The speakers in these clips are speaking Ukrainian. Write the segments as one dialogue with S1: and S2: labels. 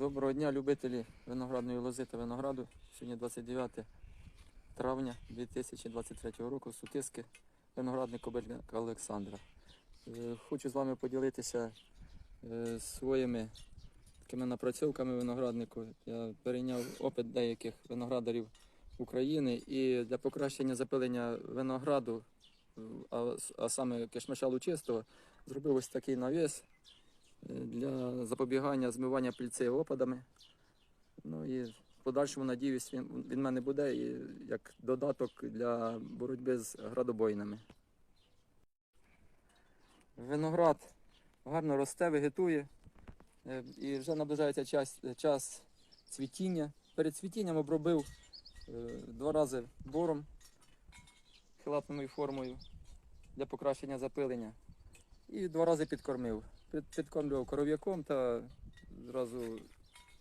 S1: Доброго дня, любителі виноградної лози та винограду. Сьогодні 29 травня 2023 року. Сутиски, виноградник Кобельняка Олександра. Е, Хочу з вами поділитися е, своїми такими напрацьовками винограднику. Я перейняв опит деяких виноградарів України і для покращення запилення винограду, а, саме кишмиша лучистого, зробив ось такий навіс для запобігання змивання пільцей опадами. Ну і в подальшому, надіюсь, він від мене буде як додаток для боротьби з градобойнами. Виноград гарно росте, вегетує. е, І вже наближається час, час цвітіння. Перед цвітінням обробив е, два рази бором хилатною формою для покращення запилення. І два рази підкормив. Підкормлював коров'яком та зразу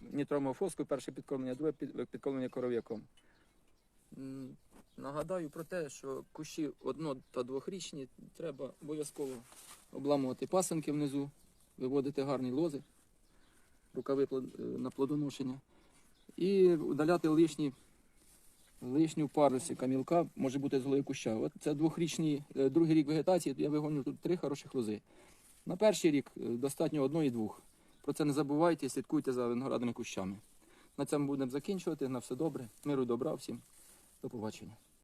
S1: нітромову фоску, перше підкормлення, друге під- підкормлення коров'яком. Нагадаю про те, що кущі одно- та двохрічні треба обов'язково обламувати пасенки внизу, виводити гарні лози, рукави е, на плодоношення і удаляти лишні, лишню парусі камілка, може бути з голови куща. От це двохрічний, е, другий рік вегетації, я вигоню тут три хороших лози. На перший рік е, достатньо одної-двох. Про це не забувайте і слідкуйте за виноградними кущами. На цьому будемо закінчувати. На все добре. Миру добра всім. До побачення.